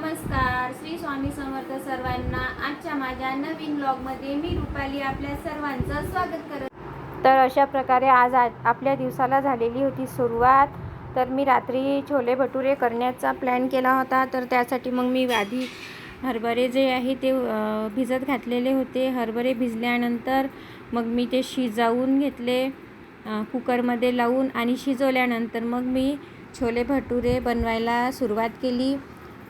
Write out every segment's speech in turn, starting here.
नमस्कार. श्री स्वामी समर्थ सर्वांना आजच्या माझ्या नवीन ब्लॉगमध्ये मी रुपाली आपल्या सर्वांचं स्वागत करत तर अशा प्रकारे आज आ आपल्या दिवसाला झालेली होती सुरुवात. तर मी रात्री छोले भटुरे करण्याचा प्लॅन केला होता. तर त्यासाठी मग मी आधी हरभरे जे आहे ते भिजत घातलेले होते. हरभरे भिजल्यानंतर मग मी ते शिजवून घेतले कुकरमध्ये लावून आणि शिजवल्यानंतर मग मी छोले भटुरे बनवायला सुरुवात केली.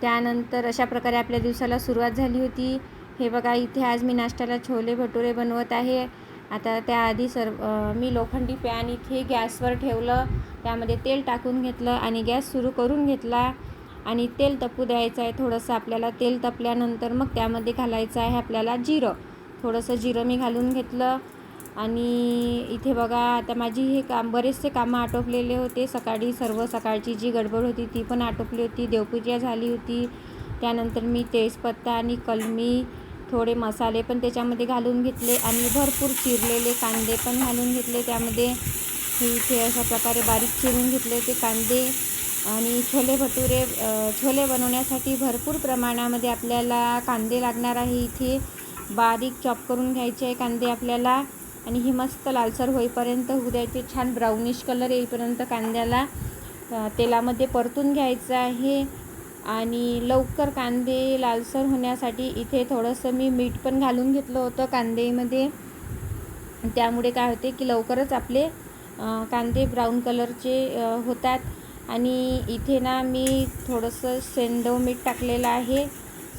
त्यानंतर अशा प्रकारे आपल्या दिवसाला सुरुवात झाली होती. हे बघा इथे आज मी नाश्त्याला छोले भटुरे बनवत आहे. आता त्याआधी सर्व मी लोखंडी पॅन इथे गॅसवर ठेवलं. त्यामध्ये तेल टाकून घेतलं आणि गॅस सुरू करून घेतला. आणि तेल तपू द्यायचं आहे. थोडंसं आपल्याला तेल तपल्यानंतर मग त्यामध्ये घालायचं आहे आपल्याला जिरं. थोडंसं जिरं मी घालून घेतलं. आणि इथे बघा आता माझी हे काम बरेचसे कामं आटोपलेले होते. सकाळी सर्व सकाळची जी गडबड होती ती पण आटोपली होती. देवपूजा झाली होती. त्यानंतर मी तेजपत्ता आणि कलमी थोडे मसाले पण त्याच्यामध्ये घालून घेतले आणि भरपूर चिरलेले कांदे पण घालून घेतले. त्यामध्ये इथे अशा प्रकारे बारीक चिरून घेतले ते कांदे आणि छोले भटुरे छोले बनवण्यासाठी भरपूर प्रमाणामध्ये आपल्याला कांदे लागणार आहे. इथे बारीक चॉप करून घ्यायचे आहे कांदे आपल्याला. आणि ही मस्त लालसर होईपर्यंत होऊ द्यायचे छान ब्राउनिश कलर येईपर्यंत कांद्याला तेलामध्ये परतून घ्यायचं आहे. आणि लवकर कांदे लालसर होण्यासाठी इथे थोडंसं मी मीठ पण घालून घेतलं होतं कांदेमध्ये. त्यामुळे काय होते की लवकरच आपले कांदे ब्राऊन कलरचे होतात. आणि इथे ना मी थोडंसं सेंदव मीठ टाकलेलं आहे.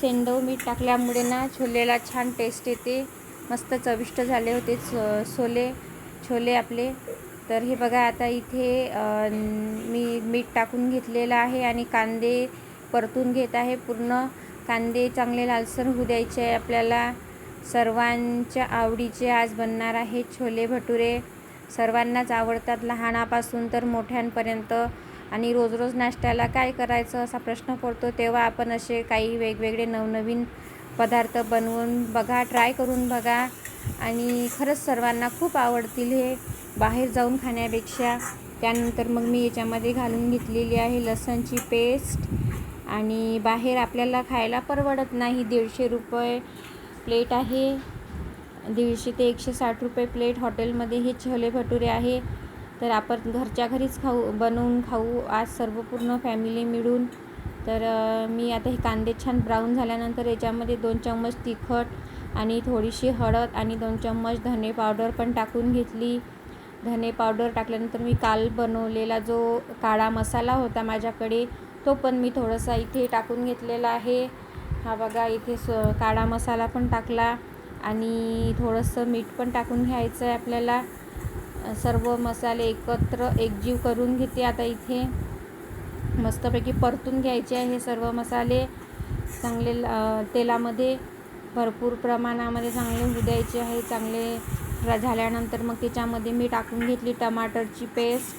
सेंदव मीठ टाकल्यामुळे ना छोलेला छान टेस्ट येते. मस्त चविष्ट झाले होते छोले छोले आपले. तर हे बघा आता इथे मी मीठ टाकून घेतलेलं आहे आणि कांदे परतून घेत आहे. पूर्ण कांदे चांगले लालसर होऊ द्यायचे. आहे आपल्याला सर्वांच्या आवडीचे आज बनणार आहे छोले भटुरे. सर्वांनाच आवडतात लहानापासून तर मोठ्यांपर्यंत. आणि रोज रोज नाश्त्याला काय करायचं असा प्रश्न पडतो तेव्हा आपण असे काही वेगवेगळे नवनवीन पदार्थ बनवून बघा ट्राय करून बघा. आणि खरंच सर्वांना खूप आवडतील हे बाहेर जाऊन खाण्यापेक्षा. त्यानंतर मग मी याच्यामध्ये घालून घेतलेली आहे लसणची पेस्ट आणि बाहेर आपल्याला खायला परवडत नाही. दीडशे रुपये प्लेट आहे. दीडशे ते एकशे साठ रुपये प्लेट हॉटेलमध्ये हे छोले भटुरे आहे. तर आपण घरच्या घरीच खाऊ बनवून खाऊ. आज सर्व पूर्ण फॅमिली मिळून तर मी आता हे कांदे छान ब्राऊन झाल्यानंतर याच्यामध्ये दोन चम्मच तिखट आणि थोडीशी हळद आणि दोन चम्मच धने पावडर पण टाकून घेतली. धने पावडर टाकल्यानंतर मी काल बनवलेला जो काळा मसाला होता माझ्याकडे तो पण मी थोडासा इथे टाकून घेतलेला आहे. हा बघा इथे स काळा मसाला पण टाकला आणि थोडंसं मीठ पण टाकून घ्यायचं आहे आपल्याला. सर्व मसाले एकत्र एकजीव करून घेते आता इथे. मस्तपैकी परतून घ्यायचे आहे हे सर्व मसाले. चांगले तेलामध्ये भरपूर प्रमाणामध्ये चांगले होऊ द्यायचे आहे. चांगले झाल्यानंतर मग त्याच्यामध्ये मी टाकून घेतली टमाटरची पेस्ट.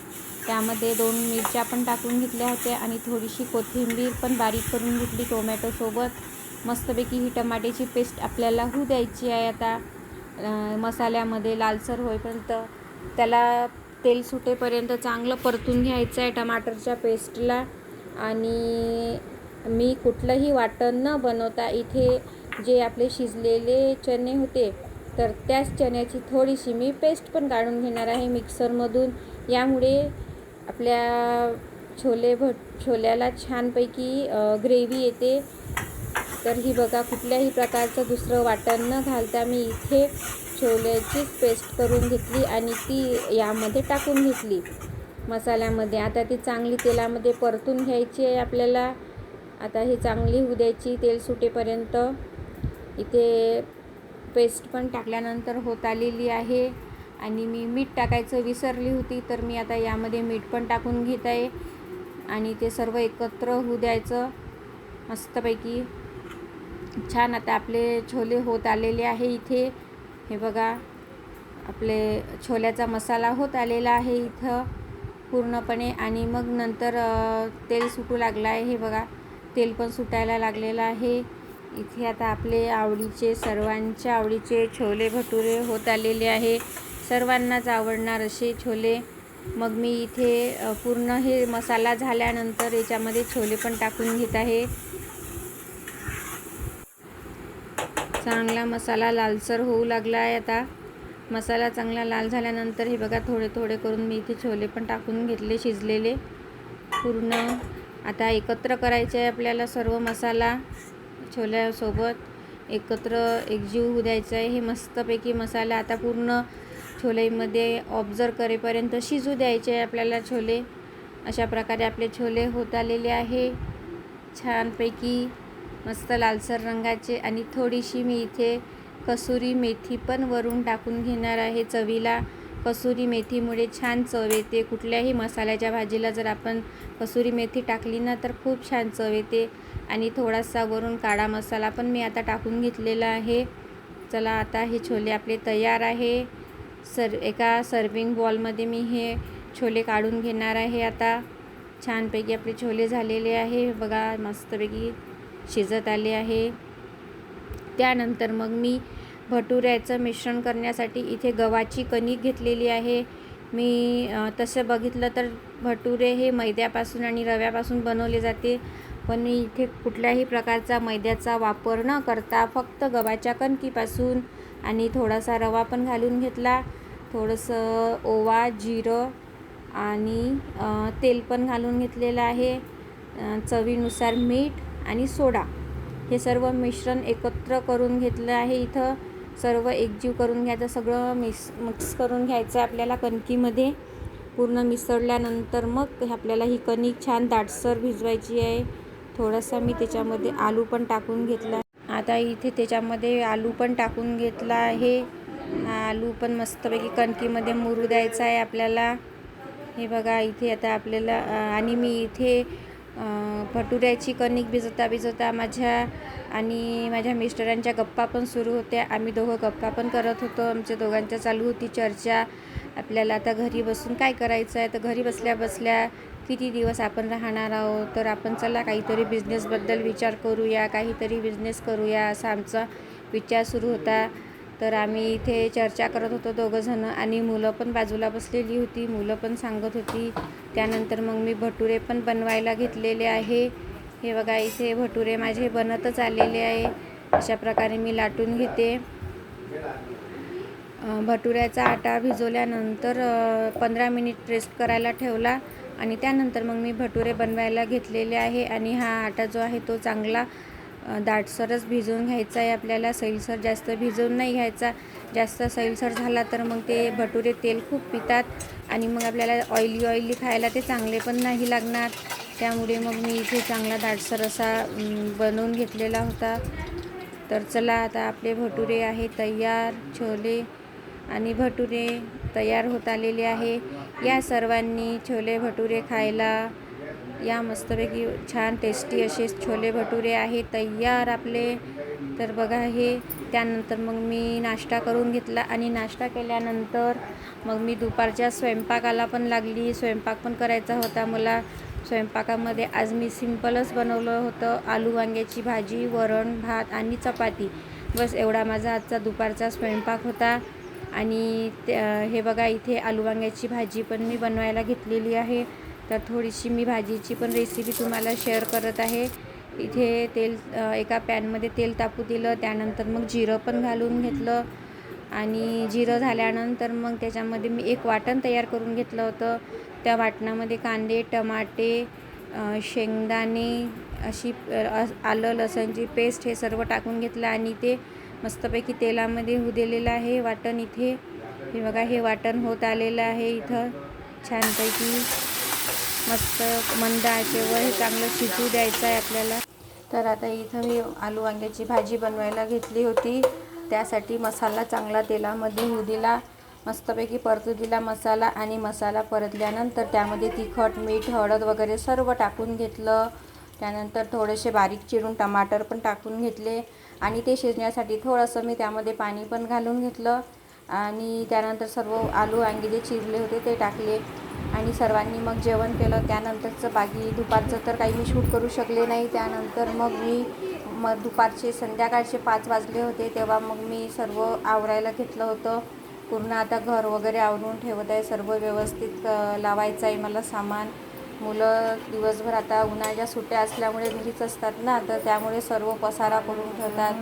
त्यामध्ये दोन मिरच्या पण टाकून घेतल्या होत्या आणि थोडीशी कोथिंबीर पण बारीक करून घेतली टोमॅटोसोबत मस्तपैकी ही टमाट्याची पेस्ट आपल्याला होऊ द्यायची आहे आता. मसाल्यामध्ये लालसर होईपर्यंत. त्याला तेल सुटेपर्यंत चांगलं परतून घ्यायचं आहे टमाटरच्या पेस्टला. आणि मी कुठलंही वाटण न बनवता इथे जे आपले शिजलेले चणे होते तर त्याच चण्याची थोडीशी मी पेस्ट पण काढून घेणार आहे मिक्सरमधून. यामुळे आपल्या छोले भट छोल्याला छानपैकी ग्रेव्ही येते. तर ही बघा कुठल्याही प्रकारचं दुसरं वाटण न घालता मी इथे छोल्याचीच पेस्ट करून घेतली आणि ती यामध्ये टाकून घेतली. मसाल्यामध्ये. आता ती चांगली तेलामध्ये परतून घ्यायची आहे आपल्याला. आता ही चांगली होऊ द्यायची. तेल सुटेपर्यंत इथे पेस्ट पण टाकल्यानंतर होत आलेली आहे. आणि मी मीठ टाकायचं विसरली होती तर मी आता यामध्ये मीठ पण टाकून घेत आहे. आणि ते सर्व एकत्र होऊ द्यायचं. मस्तपैकी छान आता आपले छोले होत आलेले आहे इथे. हे बघा आपले छोल्याचा मसाला होत आलेला आहे इथं पूर्णपणे आणि मग नंतर तेल सुटू लागलं आहे. हे बघा तेल पण सुटायला लागलेलं आहे. इथे आता आपले आवडीचे सर्वांच्या आवडीचे छोले भटुरे होत आलेले आहे. सर्वांनाच आवडणार असे छोले. मग मी इथे पूर्ण हे मसाला झाल्यानंतर याच्यामध्ये छोले पण टाकून घेत आहे. चांगला मसाला लालसर होऊ लागला आहे आता. मसाला चांगला लाल झाल्यानंतर हे बघा थोडे थोडे करून मी इथे छोले पण टाकून घेतले शिजलेले. पूर्ण आता एकत्र करायचे आहे आपल्याला सर्व मसाला छोल्यासोबत. एकत्र एकजीव होऊ द्यायचं आहे. हे मस्तपैकी मसाला आता पूर्ण छोलेमध्ये ऑब्झर्व करेपर्यंत शिजू द्यायचे आहे आपल्याला छोले. अशा प्रकारे आपले छोले होत आलेले आहे. छानपैकी मस्त लालसर रंगाचे आणि थोडीशी मी इथे कसुरी मेथी पण वरून टाकून घेणार आहे. चवीला कसुरी मेथीमुळे छान चव येते. कुठल्याही मसाल्याच्या भाजीला जर आपण कसुरी मेथी टाकली ना तर खूप छान चव येते. आणि थोडासा वरून काळा मसाला पण मी आता टाकून घेतलेला आहे. चला आता हे छोले आपले तयार आहे. सर एका सर्विंग बॉलमध्ये मी हे छोले काढून घेणार आहे. आता छानपैकी आपले छोले झालेले आहे. बघा मस्तपैकी शिजत आले आहे. त्यानंतर मग मी भटुऱ्याचं मिश्रण करण्यासाठी इथे गव्हाची कणिक घेतलेली आहे. मी तसं बघितलं तर भटुरे हे मैद्यापासून आणि रव्यापासून बनवले जाते. पण मी इथे कुठल्याही प्रकारचा मैद्याचा वापर न करता फक्त गव्हाच्या कणकीपासून आणि थोडासा रवा पण घालून घेतला. थोडंसं ओवा जिरं आणि तेल पण घालून घेतलेलं आहे. चवीनुसार मीठ आणि सोडा. हे सर्व मिश्रण एकत्र करून घेतलं आहे. इथं सर्व एकजीव करून घ्यायचं. सगळं मिक्स मिक्स करून घ्यायचं आहे आपल्याला कणकीमध्ये. पूर्ण मिसळल्यानंतर मग आपल्याला ही कणिक छान दाटसर भिजवायची आहे. थोडासा मी त्याच्यामध्ये आलू पण टाकून घेतला आता इथे त्याच्यामध्ये आलू पण टाकून घेतला आहे. आलू पण मस्तपैकी कणकीमध्ये मुरू द्यायचा आहे आपल्याला. हे बघा इथे आता आपल्याला आणि मी इथे भटुऱ्याची कणिक भिजवता भिजवता माझ्या आणि माझ्या मिस्टरांच्या गप्पा पण सुरू होत्या. आम्ही दोघं गप्पा पण करत होतो. आमच्या दोघांच्या चालू होती चर्चा. आपल्याला आता घरी बसून काय करायचं आहे? तर घरी बसल्या बसल्या किती दिवस आपण राहणार आहोत? तर आपण चला काहीतरी बिझनेसबद्दल विचार करूया काहीतरी बिझनेस करूया असा आमचा विचार सुरू होता. तर आम्ही इथे चर्चा करत होतो दोघंजणं आणि मुलं पण बाजूला बसलेली होती मुलं पण सांगत होती. त्यानंतर मग मी भटुरे पण बनवायला घेतलेले आहे. हे बघा इथे भटुरे माझे बनतच आलेले आहे. अशा प्रकारे मी लाटून घेते. भटुऱ्याचा आटा भिजवल्यानंतर पंधरा मिनिट रेस्ट करायला ठेवला आणि त्यानंतर मग मी भटुरे बनवायला घेतलेले आहे आणि हा आटा जो आहे तो चांगला दाटसरच भिजवून घ्यायचा आहे आपल्याला. सैलसर जास्त भिजवून नाही घ्यायचा. जास्त सैलसर झाला तर मग ते भटुरे तेल खूप पितात आणि मग आपल्याला ऑइली ऑइली खायला ते चांगले पण नाही लागणार. त्यामुळे मग मी इथे चांगला दाटसर असा बनवून घेतलेला होता. तर चला आता आपले भटुरे आहे तयार छोले आणि भटुरे तयार होत आलेले आहे. या सर्वांनी छोले भटुरे खायला या मस्तपैकी छान टेस्टी असे छोले भटुरे आहे तयार आपले. तर बघा हे त्यानंतर मग मी नाश्ता करून घेतला आणि नाश्ता केल्यानंतर मग मी दुपारच्या स्वयंपाकाला पण लागली. स्वयंपाक पण करायचा होता मला. स्वयंपाकामध्ये आज मी सिम्पलच बनवलं होतं. आलू वांग्याची भाजी वरण भात आणि चपाती. बस एवढा माझा आजचा दुपारचा स्वयंपाक होता. आणि ते हे बघा इथे आलू वांग्याची भाजी पण मी बनवायला घेतलेली आहे. तर थोडीशी मी भाजीची पण रेसिपी तुम्हाला शेअर करत आहे. इथे तेल एका पॅनमध्ये तेल तापू दिलं त्यानंतर मग जिरं पण घालून घेतलं. आणि जिरं झाल्यानंतर मग त्याच्यामध्ये मी एक वाटण तयार करून घेतलं होतं. त्या वाटणामध्ये कांदे टमाटे शेंगदाणे अशी आलं लसणची पेस्ट हे सर्व टाकून घेतलं आणि ते मस्तपैकी तेलामध्ये होऊ दिलेलं आहे. वाटण इथे हे बघा हे वाटण होत आलेलं आहे इथं. छानपैकी मस्त मंद आचेवर हे चांगलं शिजू द्यायचं आहे आपल्याला. तर आता इथं मी आलू वांग्याची भाजी बनवायला घेतली होती. त्यासाठी मसाला चांगला तेलामध्ये होऊ दिला. मस्तपैकी परतू दिला मसाला आणि मसाला परतल्यानंतर त्यामध्ये तिखट मीठ हळद वगैरे सर्व टाकून घेतलं. त्यानंतर थोडेसे बारीक चिरून टमाटर पण टाकून घेतले आणि ते शिजण्यासाठी थोडंसं मी त्यामध्ये पाणी पण घालून घेतलं. आणि त्यानंतर सर्व आलू वांगे जे चिरले होते ते टाकले. आणि सर्वांनी मग जेवण केलं. त्यानंतरचं बाकी दुपारचं तर काही मी शूट करू शकले नाही. त्यानंतर मग मी मग दुपारचे संध्याकाळचे पाच वाजले होते. तेव्हा मग मी सर्व आवरायला घेतलं होतं. पूर्ण आता घर वगैरे आवरून ठेवत आहे. सर्व व्यवस्थित लावायचं आहे मला सामान. मुलं दिवसभर आता उन्हाळ्याच्या सुट्ट्या असल्यामुळे घरीच असतात ना. तर त्यामुळे सर्व पसारा करून ठेवतात.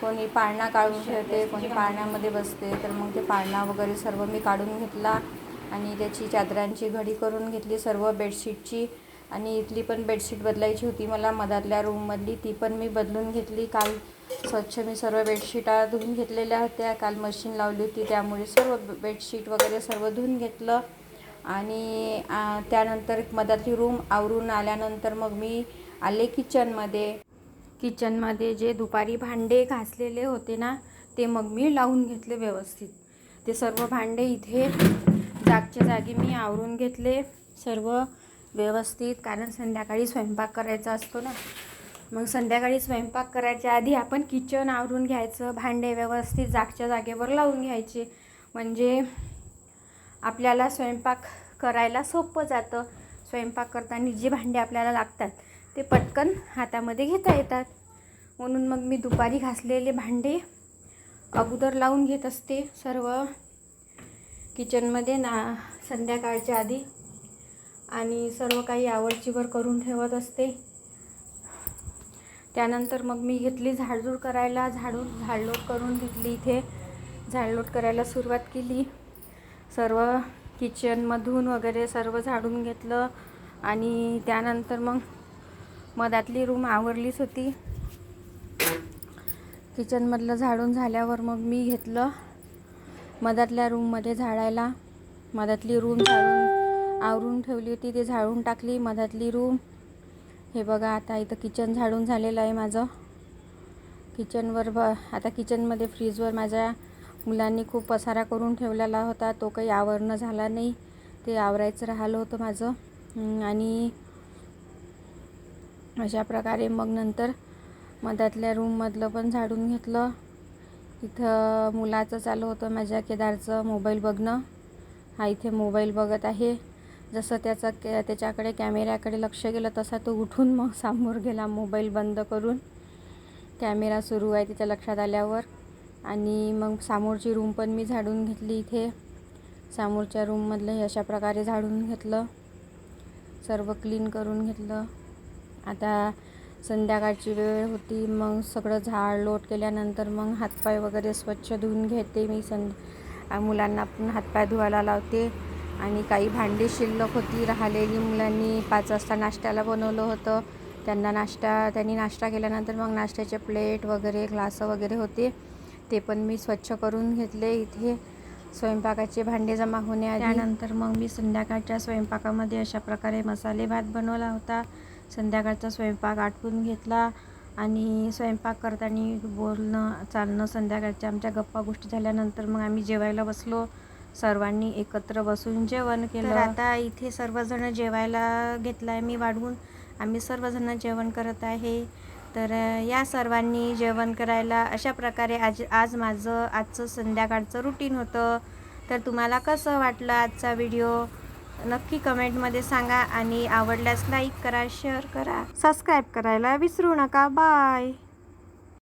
कोणी पाळणा काढून ठेवते कोणी पाळण्यामध्ये बसते. तर मग ते पाळणा वगैरे सर्व मी काढून घेतला. आणि त्याची चादरांची घडी करून घेतली सर्व बेडशीटची. आणि इथली पण बेडशीट बदलायची होती मला मधातल्या रूममधली ती पण मी बदलून घेतली. काल स्वच्छ मी सर्व बेडशीटा धुवून घेतलेल्या होत्या. काल मशीन लावली होती त्यामुळे सर्व बेडशीट वगैरे सर्व धुवून घेतलं. आणि त्यानंतर मधातली रूम आवरून आल्यानंतर मग मी आले किचनमध्ये किचनमध्ये जे दुपारी भांडे घासलेले होते ना ते मग मी लावून घेतले व्यवस्थित. ते सर्व भांडे इथे जागच्या जागी मी आवरून घेतले सर्व व्यवस्थित कारण संध्याकाळी स्वयंपाक करायचा असतो ना. मग संध्याकाळी स्वयंपाक करायच्या आधी आपण किचन आवरून घ्यायचं भांडे व्यवस्थित जागच्या जागेवर लावून घ्यायचे. म्हणजे आपल्याला स्वयंपाक करायला सोपं जातं. स्वयंपाक करताना जी भांडे आपल्याला लागतात ते पटकन हातामध्ये घेता येतात. म्हणून मग मी दुपारी घासलेले भांडे अगोदर लावून घेत असते सर्व. किचनमध्ये ना संध्याकाळच्या आधी आणि सर्व काही आवडचीवर करून ठेवत असते. त्यानंतर मग मी घेतली झाडझूड करायला झाडू झाडलोट करून घेतली इथे. झाडलोट करायला सुरुवात केली. सर्व किचनमधून वगैरे सर्व झाडून घेतलं आणि त्यानंतर मग मधातली रूम आवरलीच होती. किचनमधलं झाडून झाल्यावर मग मी घेतलं. मधातल्या रूममध्ये झाडायला मधातली रूम झाडून आवरून ठेवली होती ती झाडून टाकली मधातली रूम. हे बघा आता इथं किचन झाडून झालेलं आहे माझं. किचनवर ब आता किचनमध्ये फ्रीजवर माझ्या मुलांनी खूप पसारा करून ठेवलेला होता. तो काही आवरणं झाला नाही. ते आवरायचं राहिलं होतं माझं. आणि अशा प्रकारे मग नंतर मधातल्या रूममधलं पण झाडून घेतलं. इथं मुलाचं चालू होतं माझ्या केदारचं मोबाईल बघणं. हा इथे मोबाईल बघत आहे. जसं त्याचा के त्याच्याकडे कॅमेऱ्याकडे लक्ष गेलं तसा तो उठून मग समोर गेला मोबाईल बंद करून. कॅमेरा सुरू आहे त्याच्या लक्षात आल्यावर. आणि मग समोरची रूम पण मी झाडून घेतली इथे. समोरच्या रूममधलं हे अशा प्रकारे झाडून घेतलं. सर्व क्लीन करून घेतलं. आता संध्याकाळची वेळ होती. मग सगळं झाड लोट केल्यानंतर मग हातपाय वगैरे स्वच्छ धुवून घेते मी. सं मुलांना पण हातपाय धुवायला लावते. आणि काही भांडी शिल्लक होती. राहिलेली मुलांनी पाच वाजता नाश्त्याला बनवलं होतं. त्यांना नाश्ता त्यांनी नाश्ता केल्यानंतर मग नाश्त्याचे प्लेट वगैरे ग्लासं वगैरे होते. ते पण मी स्वच्छ करून घेतले इथे. स्वयंपाकाचे भांडे जमा होण्याआधी त्यानंतर मग मी संध्याकाळच्या स्वयंपाकामध्ये अशा प्रकारे मसाले भात बनवला होता. संध्याकाळचा स्वयंपाक आटपून घेतला आणि स्वयंपाक करताना बोलणं चालणं संध्याकाळच्या आमच्या गप्पा गोष्टी झाल्यानंतर मग आम्ही जेवायला बसलो. सर्वांनी एकत्र बसून जेवण केलं. आता इथे सर्वजण जेवायला घेतलं आहे मी वाढवून. आम्ही सर्वजण जेवण करत आहे. तर या सर्वांनी जेवण करायला अशा प्रकारे आज आज माझं आजचं संध्याकाळचं रुटीन होतं. तर तुम्हाला कसं वाटलं आजचा व्हिडिओ नक्की कमेंटमध्ये सांगा आणि आवडल्यास लाईक करा शेअर करा सबस्क्राईब करायला विसरू नका. बाय